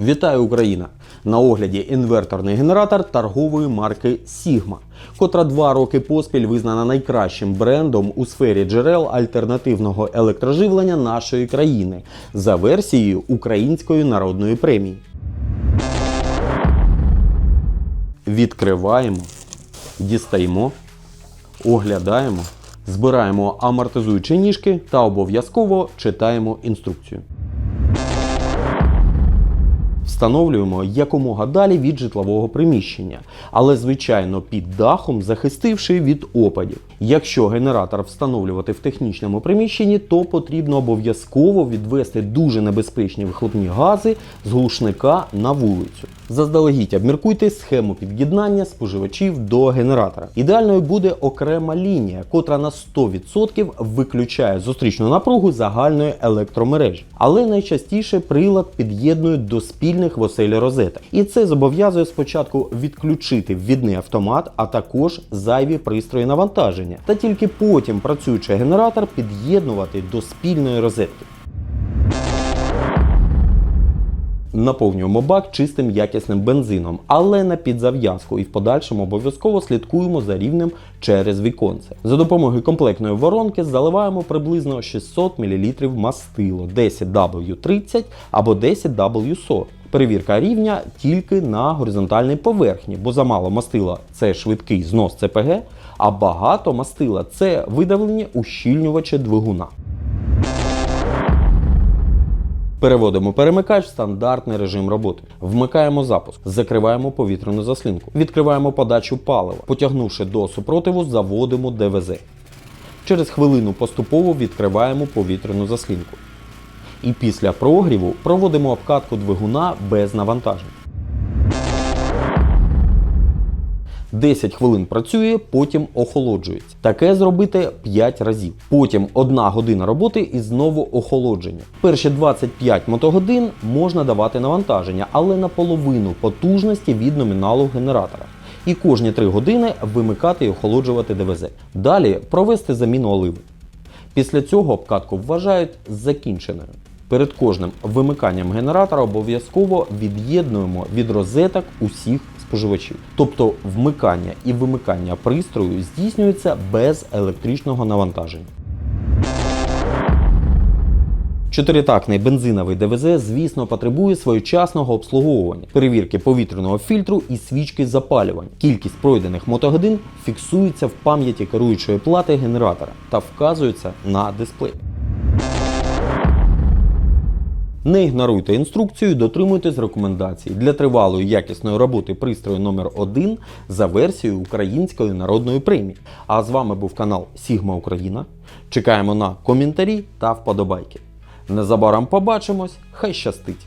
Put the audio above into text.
Вітаю Україна! На огляді інверторний генератор торгової марки Sigma, котра два роки поспіль визнана найкращим брендом у сфері джерел альтернативного електроживлення нашої країни за версією Української народної премії. Відкриваємо, дістаємо, оглядаємо, збираємо амортизуючі ніжки та обов'язково читаємо інструкцію. Встановлюємо якомога далі від житлового приміщення, але звичайно під дахом захистивши від опадів. Якщо генератор встановлювати в технічному приміщенні, то потрібно обов'язково відвести дуже небезпечні вихлопні гази з глушника на вулицю. Заздалегідь обміркуйте схему під'єднання споживачів до генератора. Ідеальною буде окрема лінія, котра на 100% виключає зустрічну напругу загальної електромережі. Але найчастіше прилад під'єднують до спільних в оселі розеток. І це зобов'язує спочатку відключити ввідний автомат, а також зайві пристрої навантаження, та тільки потім працюючий генератор під'єднувати до спільної розетки. Наповнюємо бак чистим якісним бензином, але на підзав'язку і в подальшому обов'язково слідкуємо за рівнем через віконце. За допомогою комплектної воронки заливаємо приблизно 600 мл мастило 10W30 або 10W40. Перевірка рівня тільки на горизонтальній поверхні, бо замало мастила це швидкий знос ЦПГ, а багато мастила це видавлення ущільнювача двигуна. Переводимо перемикач в стандартний режим роботи. Вмикаємо запуск, закриваємо повітряну заслінку, відкриваємо подачу палива. Потягнувши до супротиву, заводимо ДВЗ. Через хвилину поступово відкриваємо повітряну заслінку. І після прогріву проводимо обкатку двигуна без навантажень. 10 хвилин працює, потім охолоджується. Таке зробити 5 разів. Потім 1 година роботи і знову охолодження. Перші 25 мотогодин можна давати навантаження, але на половину потужності від номіналу генератора. І кожні 3 години вимикати і охолоджувати ДВЗ. Далі провести заміну оливи. Після цього обкатку вважають закінченою. Перед кожним вимиканням генератора обов'язково від'єднуємо від розеток усіх споживачів. Тобто вмикання і вимикання пристрою здійснюється без електричного навантаження. Чотиритактний бензиновий ДВЗ, звісно, потребує своєчасного обслуговування, перевірки повітряного фільтру і свічки запалювання. Кількість пройдених мотогодин фіксується в пам'яті керуючої плати генератора та вказується на дисплеї. Не ігноруйте інструкцію, дотримуйтесь рекомендацій для тривалої якісної роботи пристрою номер 1 за версією Української народної премії. А з вами був канал Сігма Україна. Чекаємо на коментарі та вподобайки. Незабаром побачимось, хай щастить!